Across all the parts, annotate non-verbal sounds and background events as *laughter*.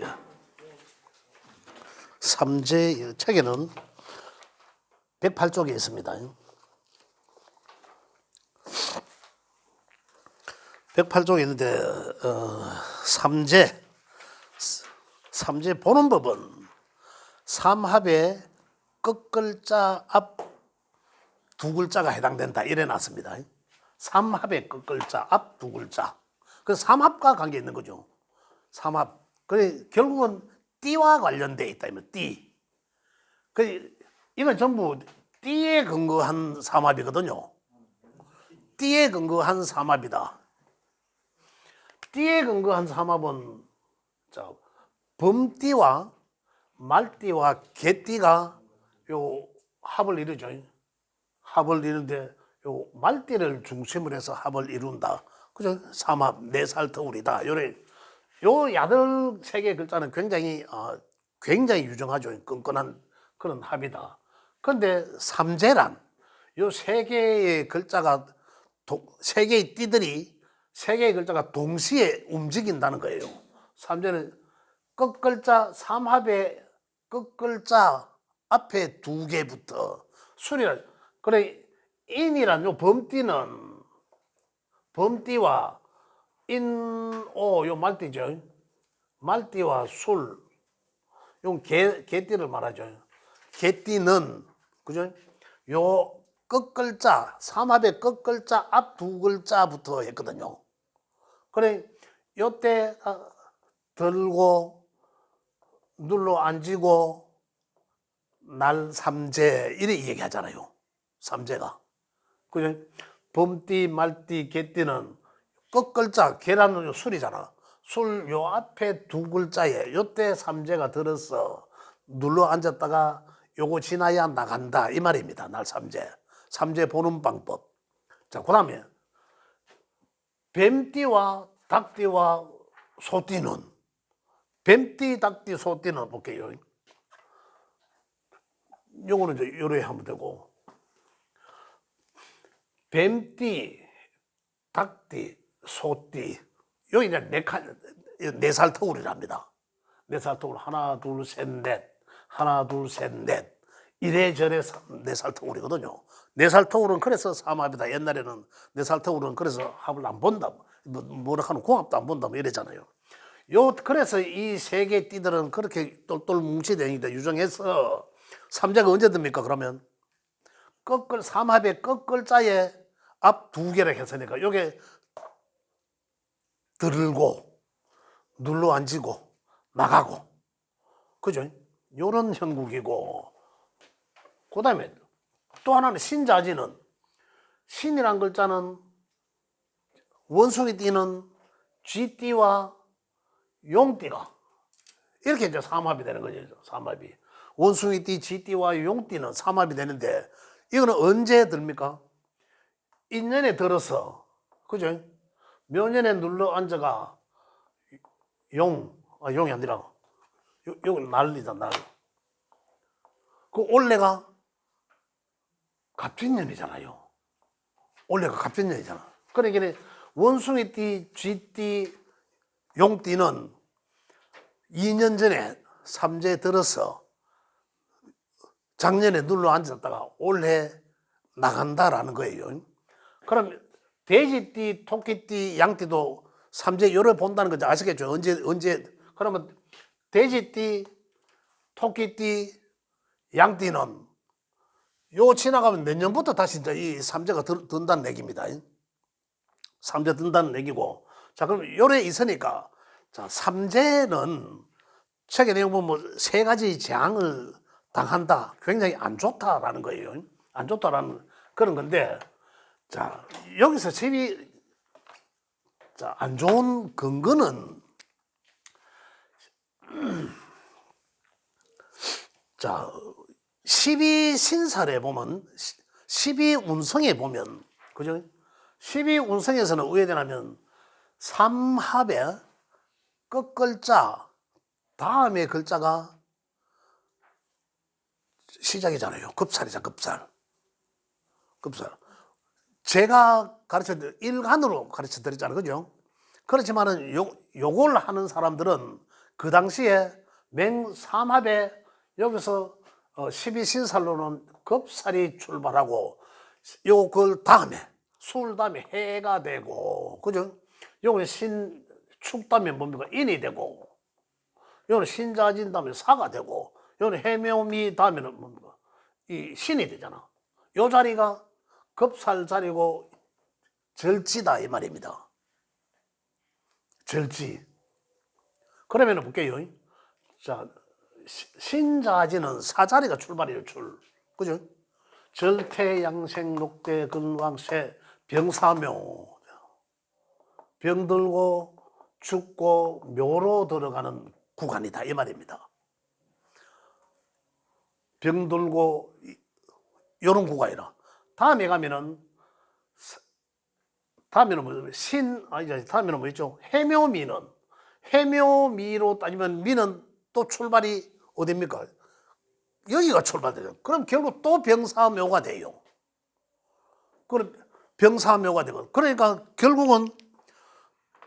예. 삼재 책에는 108쪽에 있습니다. 108쪽에 있는데 어, 삼재 삼재 보는 법은 삼합의 끝글자 앞 두 글자가 해당된다 이래 놨습니다. 삼합의 끝글자 앞 두 글자. 그 삼합과 관계 있는 거죠. 삼합. 그래 결국은 띠와 관련돼 있다 이면 띠. 그 이건 전부 띠에 근거한 삼합이거든요. 띠에 근거한 삼합이다. 띠에 근거한 삼합은 자 범띠와 말띠와 개띠가 요 합을 이루죠. 합을 이루는데 요 말띠를 중심으로 해서 합을 이룬다. 그죠? 삼합, 네살 터울이다. 요래 요 야들 세 개 글자는 굉장히 어, 굉장히 유정하죠. 끈끈한 그런 합이다. 그런데 삼재란 요 세 개의 글자가 도- 세 개의 띠들이 세 개의 글자가 동시에 움직인다는 거예요. 삼재는 끝 글자 삼합의 끝 글자 앞에 두 개부터 수리를 그래 인이란 요 범띠는 범띠와 인오 요 말띠죠. 말띠와 술, 요 개, 개띠를 말하죠. 개띠는, 그죠? 요 끝글자, 삼합의 끝글자 앞 두 글자부터 했거든요. 그래, 요때 아, 들고, 눌러 앉고, 날 삼재, 이래 얘기하잖아요. 삼재가. 그죠? 범띠, 말띠, 개띠는 끝 글자, 계란은 요 술이잖아. 술 요 앞에 두 글자에 요때 삼재가 들어서 눌러 앉았다가 요거 지나야 나간다 이 말입니다. 날 삼재. 삼재 보는 방법. 자, 그다음에 뱀띠와 닭띠와 소띠는 뱀띠, 닭띠, 소띠는 볼게요. 요거는 이제 요래 하면 되고 뱀띠, 닭띠, 소띠 여기 이제 네칼네살 터울이랍니다. 네살 터울 하나 둘 셋 넷 하나 둘 셋 넷 이래저래 네살 터울이거든요. 네살 터울은 그래서 삼합이다. 옛날에는 네살 터울은 그래서 합을 안 본다. 뭐, 뭐라 하는 공합도 안 본다. 뭐 이래잖아요. 요 그래서 이 세 개 띠들은 그렇게 똘똘 뭉치다니다 유정해서 삼자가 언제 듭니까? 그러면 꺾글 삼합의 꺾글자에 앞 두 개를 했으니까 요게 들고 눌러 앉고 나가고 그죠? 요런 형국이고 그 다음에 또 하나는 신자지는 신이란 글자는 원숭이 띠는 쥐띠와 용띠가 이렇게 이제 삼합이 되는 거죠. 삼합이 원숭이 띠, 쥐띠와 용띠는 삼합이 되는데 이거는 언제 듭니까? 인년에 들어서 그죠? 묘년에 눌러 앉아가 용, 아, 용이 아니라 요, 요 난리다 날. 그 올해가 갑진년이잖아요. 올해가 갑진년이잖아. 그러니까 원숭이 띠, 쥐띠, 용띠는 2년 전에 삼재 들어서 작년에 눌러 앉았다가 올해 나간다라는 거예요. 그럼 돼지띠, 토끼띠, 양띠도 삼재 요를 본다는 거죠. 아시겠죠? 언제 언제 그러면 돼지띠, 토끼띠, 양띠는 요 지나가면 내년부터 다시 이제 이 삼재가 들, 든다는 얘기입니다. 삼재 든다는 얘기고. 자, 그럼 요래 있으니까 자, 삼재는 책에 내용 보면 뭐세 가지 재앙을 당한다. 굉장히 안 좋다라는 거예요. 안 좋다라는 그런 건데 자, 여기서 제일 자, 안 좋은 근거는 *clears throat* 자, 12 신살에 보면 12 운성에 보면 그죠? 12 운성에서는 왜 되냐면 삼합의 끝 글자 다음에 글자가 시작이잖아요. 급살이잖아, 급살. 급살. 제가 가르쳐 드 일간으로 가르쳐 드렸잖아요. 그죠? 그렇지만은 요, 요걸 하는 사람들은 그 당시에 맹삼합에 여기서 어, 12신살로는 급살이 출발하고 요그 다음에 술 다음에 해가 되고 그죠? 요거는 신축 다음에 뭡니까? 인이 되고 요거는 신자진 다음에 사가 되고 요거는 해묘미 다음에는 뭡니까? 이 신이 되잖아. 요 자리가 급살 자리고 절지다 이 말입니다. 절지. 그러면 볼게요. 자, 시- 신자지는 사자리가 출발이에요, 출. 그죠? 절태양생 녹대 근왕쇠 병사묘. 병들고 죽고 묘로 들어가는 구간이다 이 말입니다. 병들고 이- 요런 구간이라. 다음에 가면은 사- 다음에는 뭐 신, 아니, 다음에는 뭐 있죠? 해묘미는, 해묘미로 따지면 미는 또 출발이 어딥니까? 여기가 출발돼요. 그럼 결국 또 병사묘가 돼요. 그럼 병사묘가 되고. 그러니까 결국은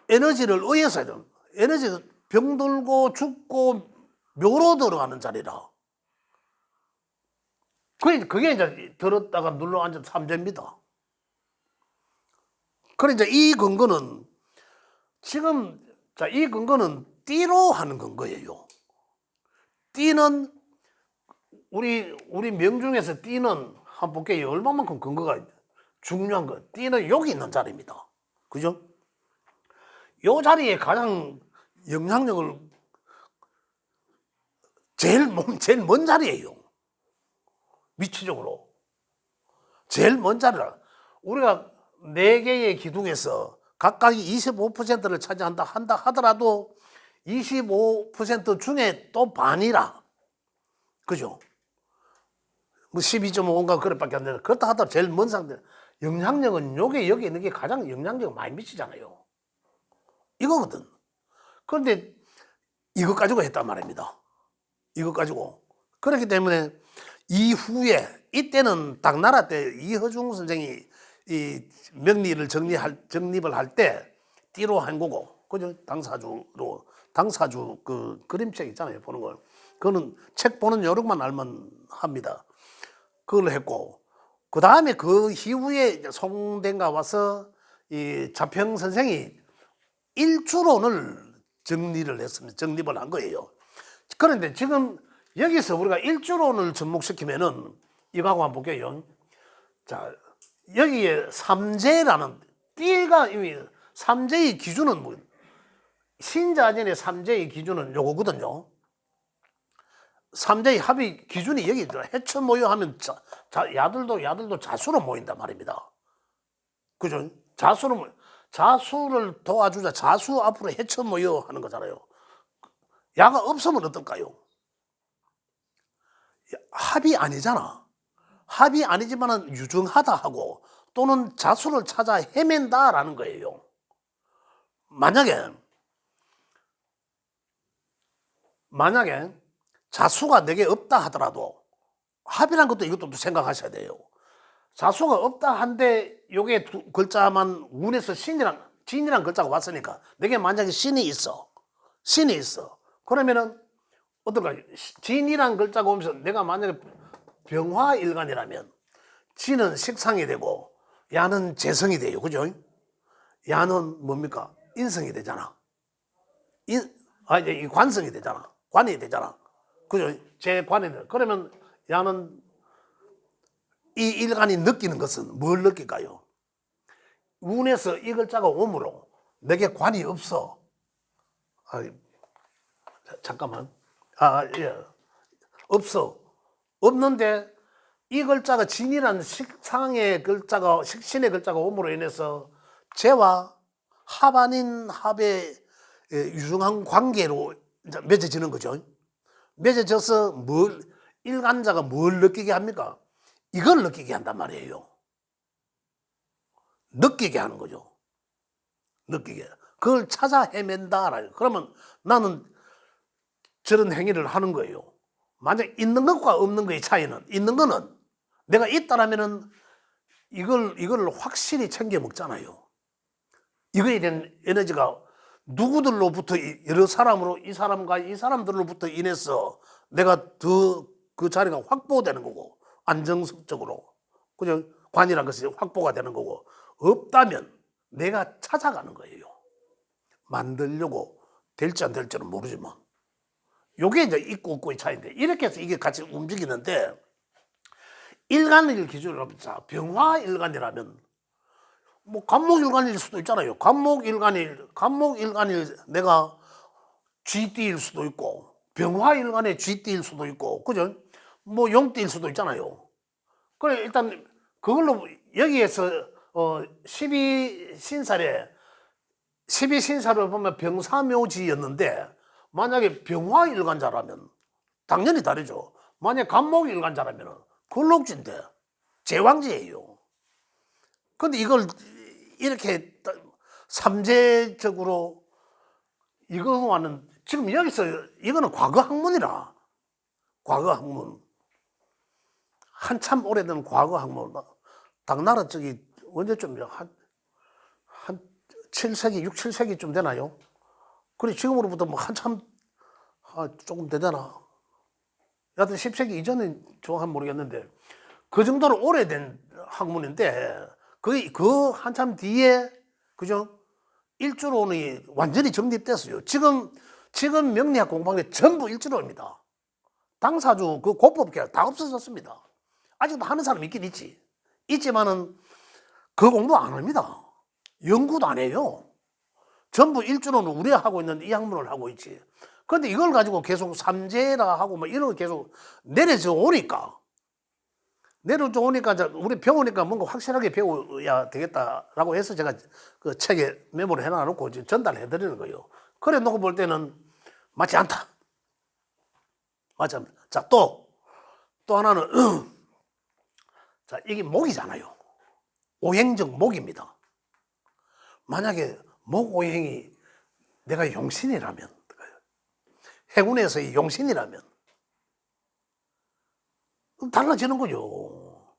에너지를 의해서 해요. 에너지가 병들고 죽고 묘로 들어가는 자리라. 그게, 그게 이제 들었다가 눌러 앉은 삼재입니다. 그러니까 이 근거는 지금 자, 이 근거는 띠로 하는 근거예요. 띠는 우리 우리 명중에서 띠는 한 볼게요. 얼마만큼 근거가 중요한 거. 띠는 여기 있는 자리입니다. 그죠? 요 자리에 가장 영향력을 제일 먼 제일 먼 자리예요. 위치적으로 제일 먼 자리라. 우리가 네 개의 기둥에서 각각이 25%를 차지한다 한다 하더라도 25% 중에 또 반이라. 그죠? 뭐 12.5인가 그릇밖에 안 되는. 그렇다 하더라도 제일 먼 상태. 영향력은 요게 여기 있는 게 가장 영향력을 많이 미치잖아요. 이거거든. 그런데 이것 가지고 했단 말입니다. 이것 가지고. 그렇기 때문에 이후에 이때는 당나라 때 이허중 선생이 이 명리를 정리할 정립을 할 때 띠로 한 거고 그죠? 당사주로. 당사주 그 그림책 있잖아요 보는 걸. 그거는 책 보는 요령만 알면 합니다. 그걸 했고 그 다음에 그 이후에 송대가 와서 이 자평 선생이 일주론을 정리를 했습니다. 정립을 한 거예요. 그런데 지금 여기서 우리가 일주론을 접목시키면은 이거하고 한번 볼게요. 자, 여기에 삼재라는 띠가 이미 삼재의 기준은 뭐 신자전의 삼재의 기준은 요거거든요. 삼재의 합의 기준이 여기. 해처 모여 하면 자, 자, 야들도 야들도 자수로 모인단 말입니다. 그죠? 자수로 모 자수를 도와주자. 자수 앞으로 해처 모여 하는 거잖아요. 야가 없으면 어떨까요? 합이 아니잖아. 합이 아니지만은 유증하다 하고 또는 자수를 찾아 헤맨다라는 거예요. 만약에 만약에 자수가 내게 없다 하더라도 합이란 것도 이것도 또 생각하셔야 돼요. 자수가 없다 한데 요게 두 글자만 운에서 신이란 진이란 글자가 왔으니까 내게 만약에 신이 있어. 신이 있어. 그러면은 어떨까? 진이란 글자가 오면서 내가 만약에 병화일간이라면 진은 식상이 되고 야는 재성이 돼요. 그죠? 야는 뭡니까? 인성이 되잖아. 인, 아, 이제 이 관성이 되잖아. 관이 되잖아. 그죠? 제 관이 돼. 그러면 야는 이 일간이 느끼는 것은 뭘 느낄까요? 운에서 이 글자가 오므로 내게 관이 없어. 아, 자, 잠깐만. 아, 예. 없어. 없는데 이 글자가 진이라는 식상의 글자가 식신의 글자가 오므로 인해서 재와 합 아닌 합의 예, 유중한 관계로 맺어지는 거죠. 맺어져서 뭘 일간자가 뭘 느끼게 합니까? 이걸 느끼게 한단 말이에요. 느끼게 하는 거죠. 느끼게. 그걸 찾아 헤맨다. 그러면 나는 저런 행위를 하는 거예요. 만약 있는 것과 없는 것의 차이는 있는 거는 내가 있다라면은 이걸 이걸 확실히 챙겨 먹잖아요. 이거에 대한 에너지가 누구들로부터 이- 여러 사람으로 이 사람과 이 사람들로부터 인해서 내가 더 그 자리가 확보되는 거고 안정적으로 그죠 관이란 것이 확보가 되는 거고 없다면 내가 찾아가는 거예요. 만들려고 될지 안 될지는 모르지만 요게 이제 있고 없고의 차이인데 이렇게 해서 이게 같이 움직이는데 일간을 기준으로 하면 자 병화 일간이라면 뭐 간목 일간일 수도 있잖아요. 간목 일간일 간목 일간일 내가 쥐띠일 수도 있고 병화 일간의 쥐띠일 수도 있고 그죠? 뭐 용띠일 수도 있잖아요. 그래 일단 그걸로 여기에서 어 12신살에 12신살을 보면 병사묘지였는데 만약에 병화일간자라면 당연히 다르죠. 만약 간목일간자라면 근록지인데 제왕지예요. 근데 이걸 이렇게 삼재적으로 이거와는 지금 여기서 이거는 과거 학문이라 과거 학문 한참 오래된 과거 학문 당나라 저기 언제쯤 한, 한 7세기 6, 7세기쯤 되나요? 그래 지금으로부터 뭐 한참 아, 조금 되잖아. 여하튼 10세기 이전에 정확한 모르겠는데 그 정도로 오래된 학문인데 그, 그 한참 뒤에 그죠? 일주론이 완전히 정립됐어요. 지금 지금 명리학 공부하는 게 전부 일주론입니다. 당사주 그 고법계가 다 없어졌습니다. 아직도 하는 사람 있긴 있지. 있지만은 그 공부 안 합니다. 연구도 안 해요. 전부 일주론을 우려하고 있는 이 학문을 하고 있지. 그런데 이걸 가지고 계속 삼재라 하고 뭐 이런 거 계속 내려져 오니까 내려져 오니까 이제 우리 배우니까 뭔가 확실하게 배워야 되겠다라고 해서 제가 그 책에 메모를 해놔놓고 전달해 드리는 거예요. 그래 놓고 볼 때는 맞지 않다. 맞지 않다. 자, 또, 또 하나는, *clears throat* 자, 이게 목이잖아요. 오행적 목입니다. 만약에 목 오행이 내가 용신이라면, 해군에서의 용신이라면, 달라지는 거죠.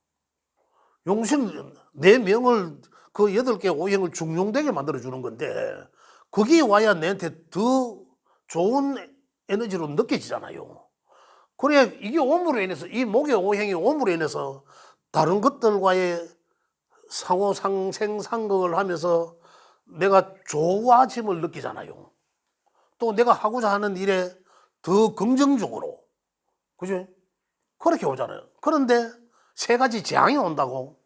용신, 내 명을, 그 여덟 개 오행을 중용되게 만들어 주는 건데, 거기 와야 내한테 더 좋은 에너지로 느껴지잖아요. 그래, 이게 오므로 인해서, 이 목의 오행이 오므로 인해서 다른 것들과의 상호 상생상극을 하면서 내가 좋아짐을 느끼잖아요. 또 내가 하고자 하는 일에 더 긍정적으로, 그죠? 그렇게 오잖아요. 그런데 세 가지 재앙이 온다고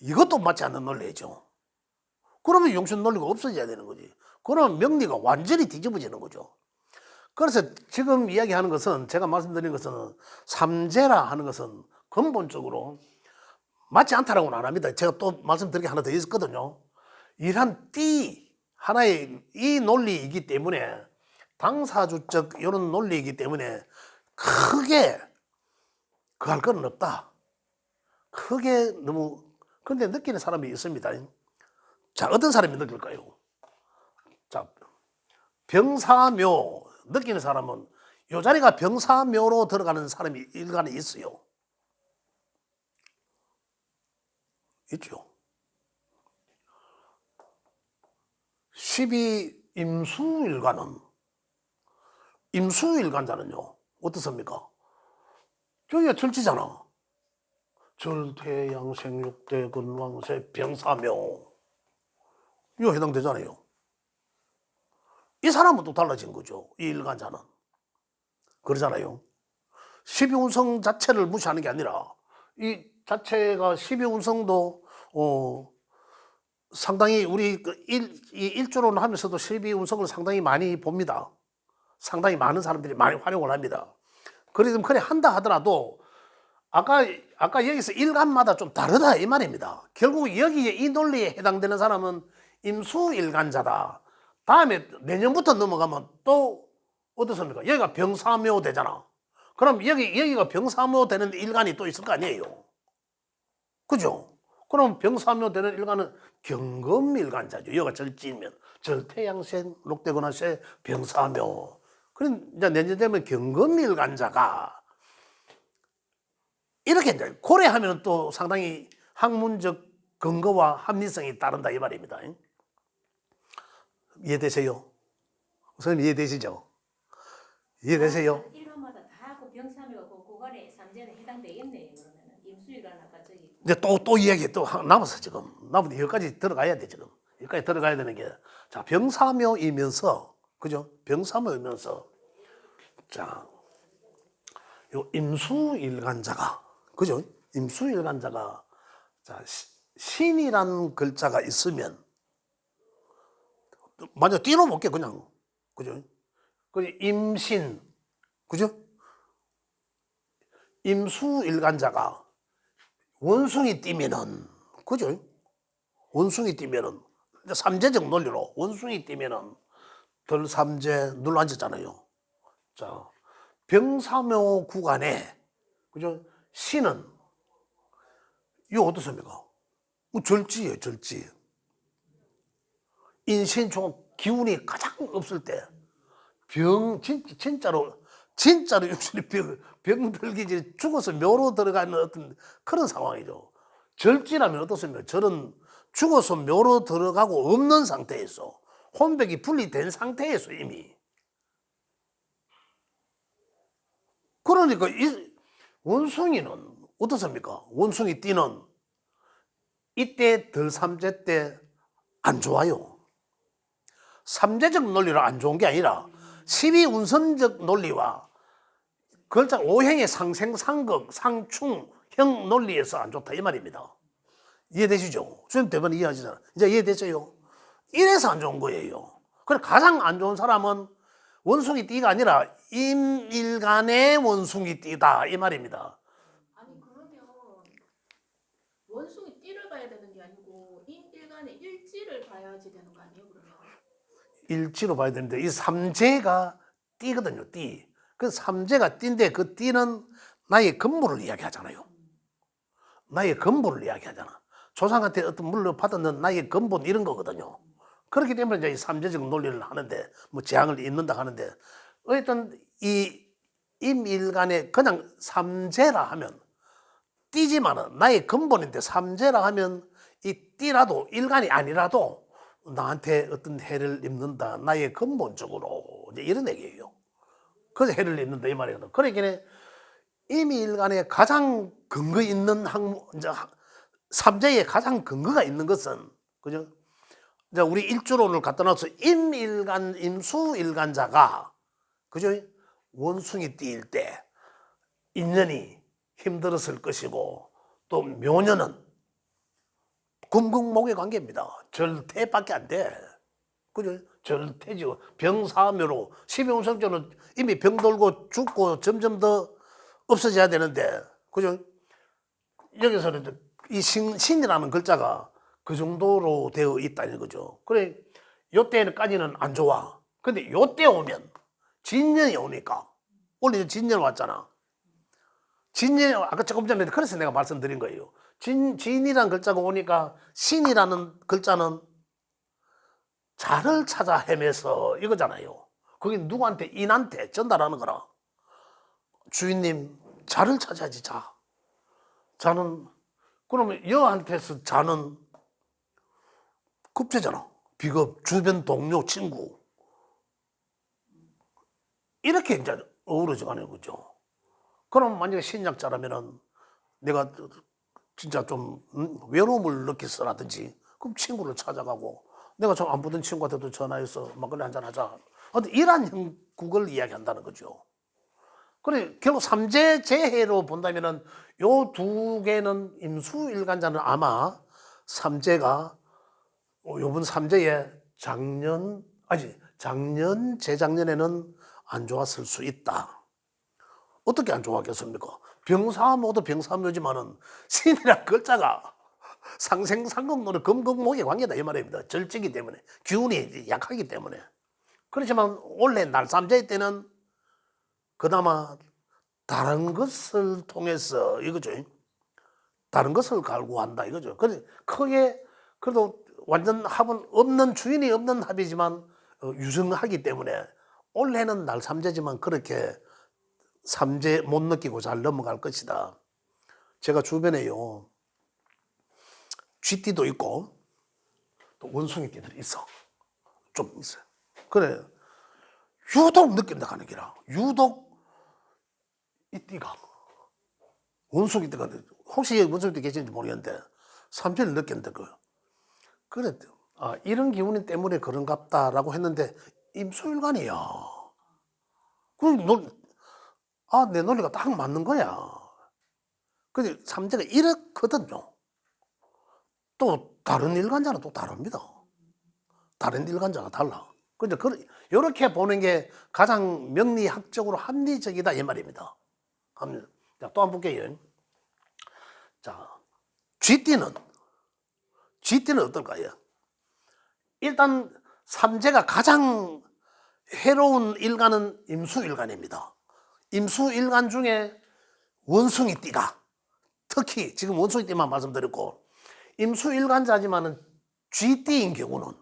이것도 맞지 않는 논리죠. 그러면 용신 논리가 없어져야 되는 거지. 그러면 명리가 완전히 뒤집어지는 거죠. 그래서 지금 이야기하는 것은 제가 말씀드린 것은 삼재라 하는 것은 근본적으로 맞지 않다라고는 안 합니다. 제가 또 말씀드린 게 하나 더 있었거든요. 이러한 띠 하나의 이 논리이기 때문에 당사주적 이런 논리이기 때문에 크게 그 할 건 없다. 크게 너무 그런데 느끼는 사람이 있습니다. 자 어떤 사람이 느낄까요? 자 병사묘 느끼는 사람은 요 자리가 병사묘로 들어가는 사람이 일간에 있어요. 있죠. 12 임수일간은 임수일간자는요 어떻습니까? 저기가 절지잖아. 절태양생 육대 근왕세 병사묘 이거 해당되잖아요. 이 사람은 또 달라진 거죠. 이 일간자는 그러잖아요. 12운성 자체를 무시하는 게 아니라 이 자체가 12운성도 어 상당히 우리 그 일, 이 일조론 하면서도 12운성을 상당히 많이 봅니다. 상당히 많은 사람들이 많이 활용을 합니다. 그래서 그래 한다 하더라도 아까 아까 여기서 일간마다 좀 다르다 이 말입니다. 결국 여기에 이 논리에 해당되는 사람은 임수 일간자다. 다음에 내년부터 넘어가면 또 어떻습니까? 여기가 병사묘 되잖아. 그럼 여기 여기가 병사묘 되는 일간이 또 있을 거 아니에요. 그죠? 그럼 병사묘 되는 일간은 경금일간자죠. 여기가 절지면 절태양생 록대건화세 병사묘. 그럼 이제 내년 되면 경금일간자가 이렇게 이제 고려하면 또 상당히 학문적 근거와 합리성이 따른다 이 말입니다. 이해되세요? 선생님 이해되시죠? 이해되세요? 일반마다 다 하고 병사묘 그 고관에 삼재는 해당되겠네요. 그러면은 이제 또, 또 이야기 또 하- 남았어, 지금. 남은 여기까지 들어가야 돼, 지금. 여기까지 들어가야 되는 게. 자, 병사묘이면서, 그죠? 병사묘이면서, 자, 요 임수일간자가, 그죠? 임수일간자가, 자, 시- 신이란 글자가 있으면, 먼저 띄로 볼게, 그냥. 그죠? 그 임신, 그죠? 임수일간자가 원숭이 띠면은 그죠? 원숭이 이제 삼재적 논리로 원숭이 띠면은 덜 삼재 눌러 앉았잖아요. 자 병사묘 구간에 그죠? 신은 이거 어떻습니까? 뭐 절지예요, 절지. 인신총 기운이 가장 없을 때 병, 진, 진짜로, 진짜로 *laughs* 육신이 병, 병들기 전에 죽어서 묘로 들어가는 어떤 그런 상황이죠. 절지라면 어떻습니까? 저는 죽어서 묘로 들어가고 없는 상태에서 혼백이 분리된 상태에서 이미. 그러니까 이 원숭이는 어떻습니까? 원숭이 띠는 이때 덜 삼재 때 안 좋아요. 삼재적 논리로 안 좋은 게 아니라 12운선적 논리와 글자 오행의 상생, 상극, 상충, 형 논리에서 안 좋다 이 말입니다. 이해되시죠? 수님 대번 이해하시잖아. 이제 이해되세요? 이래서 안 좋은 거예요. 그래 가장 안 좋은 사람은 원숭이 띠가 아니라 임일간의 원숭이 띠다 이 말입니다. 아니 그러면 원숭이 띠를 봐야 되는 게 아니고 인일간의 일지를 봐야지 되는 거 아니에요 그러면? 일치로 봐야 되는데 이 삼재가 띠거든요. 띠. 그 삼재가 띠인데 그 띠는 나의 근본을 이야기하잖아요. 나의 근본을 이야기하잖아. 조상한테 어떤 물을 받았는 나의 근본 이런 거거든요. 그렇기 때문에 이제 이 삼재적 논리를 하는데 뭐 재앙을 잇는다 하는데 어쨌든 이 임일간에 그냥 삼재라 하면 띠지만은 나의 근본인데 삼재라 하면 이 띠라도 일간이 아니라도 나한테 어떤 해를 입는다 나의 근본적으로 이제 이런 얘기예요. 그래서 해를 입는다 이 말이거든. 그러기에 임일간에 가장 근거 있는 항 이제 하- 삼재에 가장 근거가 있는 것은 그죠? 이제 우리 일주론을 갖다 놔서 임일간 임수일간자가 그죠? 원숭이 띠일 때 인연이 힘들었을 것이고 또 묘년은 금극목의 관계입니다. 절태밖에 안 돼. 그죠? 절태죠. 병사묘로 12운성조는 이미 병들고 죽고 점점 더 없어져야 되는데 그죠? 여기서는 이 신, 신이라는 글자가 그 정도로 되어 있다는 거죠. 그래, 요때까지는 안 좋아. 근데 요때 오면 진년이 오니까 원래 진년 왔잖아. 진년 아까 조금 전에 그래서 내가 말씀드린 거예요. 진 진이란 글자가 오니까 신이라는 글자는 자를 찾아 헤매서 이거잖아요. 그게 누구한테 인한테 전달하는 거라. 주인님 자를 찾아야지 자. 자는 그러면 여한테서 자는 급제잖아. 비겁 주변 동료 친구 이렇게 이제 어우러져 가는 거죠. 그럼 만약에 신약자라면은 내가 진짜 좀 음, 외로움을 느꼈어라든지 그럼 친구를 찾아가고 내가 좀안 보던 친구한테도 전화해서 막걸리 한잔 하자. 근데 이러한 형국을 이야기한다는 거죠. 그래 결국 삼재 재해로 본다면은 요 두 개는 임수일간자는 아마 삼재가 어, 요번 삼재에 작년 아니 작년 재작년에는 안 좋았을 수 있다. 어떻게 안 좋았겠습니까? 병사모도 병사묘지만은 신이란 글자가 상생상극론의 금극목의 관계다 이 말입니다. 절제기 때문에 기운이 약하기 때문에 그렇지만 원래 날삼재 때는 그나마 다른 것을 통해서 이거죠. 다른 것을 갈구한다 이거죠. 그래 크게 그래도 완전 합은 없는 주인이 없는 합이지만 어, 유성하기 때문에 올해는 날 삼재지만 그렇게 삼재 못 느끼고 잘 넘어갈 것이다. 제가 주변에요 쥐띠도 있고 또 원숭이 띠들이 있어. 좀 있어요. 그래. 유독 느낀다 하는 기라. 유독 이 띠가 원숭이 띠가 혹시 원숭이 띠 계신지 모르겠는데 삼천을 느꼈는데 그 그래 아 이런 기운이 때문에 그런갑다라고 했는데 임수일관이야. 그아내 논리가 딱 맞는 거야. 근데 삼재가 이렇거든요. 또 다른 일간자는 또 다릅니다. 다른 일간자가 달라. 근데 그 이렇게 보는 게 가장 명리학적으로 합리적이다 이 말입니다. 합리. 자, 또한번 볼게요. 자, 쥐띠는 쥐띠는 어떨까요? 일단 삼재가 가장 해로운 일간은 임수일간입니다. 임수일간 중에 원숭이띠가 특히 지금 원숭이띠만 말씀드렸고 임수일간자지만은 쥐띠인 경우는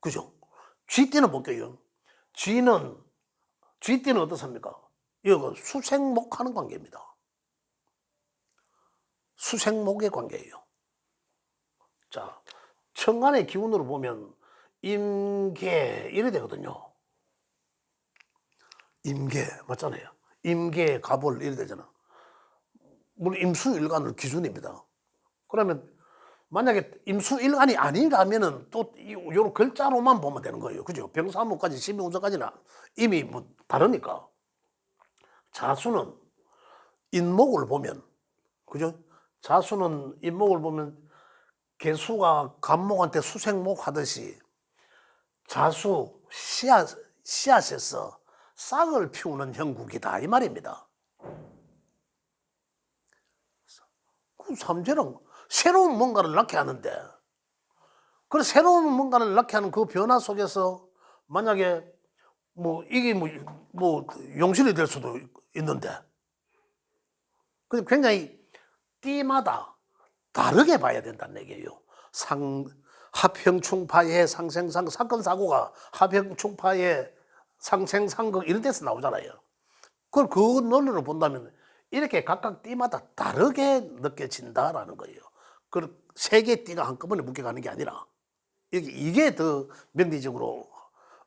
그죠? 쥐띠는 볼게요. 쥐는 쥐띠는 어떻습니까? 이거 수생목하는 관계입니다. 수생목의 관계예요. 자, 천간의 기운으로 보면 임계 이래 되거든요. 임계 맞잖아요. 임계 갑을 이래 되잖아. 물론 임수일간을 기준입니다. 그러면 만약에 임수일간이 아니라면은 또 요런 글자로만 보면 되는 거예요. 그죠? 병사무까지 십이운전까지는 이미 뭐 다르니까. 자수는 인목을 보면 그죠? 자수는 인목을 보면 개수가 간목한테 수생목 하듯이 자수 씨앗, 씨앗에서 싹을 피우는 형국이다 이 말입니다. 그 삼재는 새로운 뭔가를 낳게 하는데 그 새로운 뭔가를 낳게 하는 그 변화 속에서 만약에 뭐 이게 뭐, 뭐 용신이 될 수도 있는데 그 굉장히 띠마다 다르게 봐야 된다는 얘기예요. 상 합형충파의 상생상 사건 사고가 합형충파의 상생상극 이런 데서 나오잖아요. 그걸 그 논리로 본다면 이렇게 각각 띠마다 다르게 느껴진다라는 거예요. 그세개 띠가 한꺼번에 묶여가는 게 아니라 이게, 이게 더 명리적으로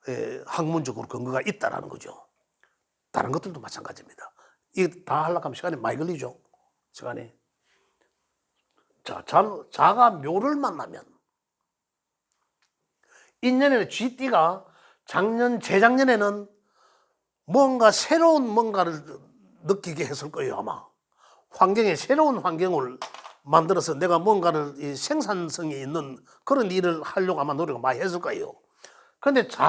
에, 학문적으로 근거가 있다라는 거죠. 다른 것들도 마찬가지입니다. 이거 다 하려고 하면 시간이 많이 걸리죠. 시간이. 자, 자, 자 가 묘를 만나면 인년에는 쥐띠가 작년, 재작년에는 뭔가 새로운 뭔가를 느끼게 했을 거예요, 아마. 환경에 새로운 환경을 만들어서 내가 뭔가를 이 생산성이 있는 그런 일을 하려고 아마 노력을 많이 했을 거예요. 그런데 자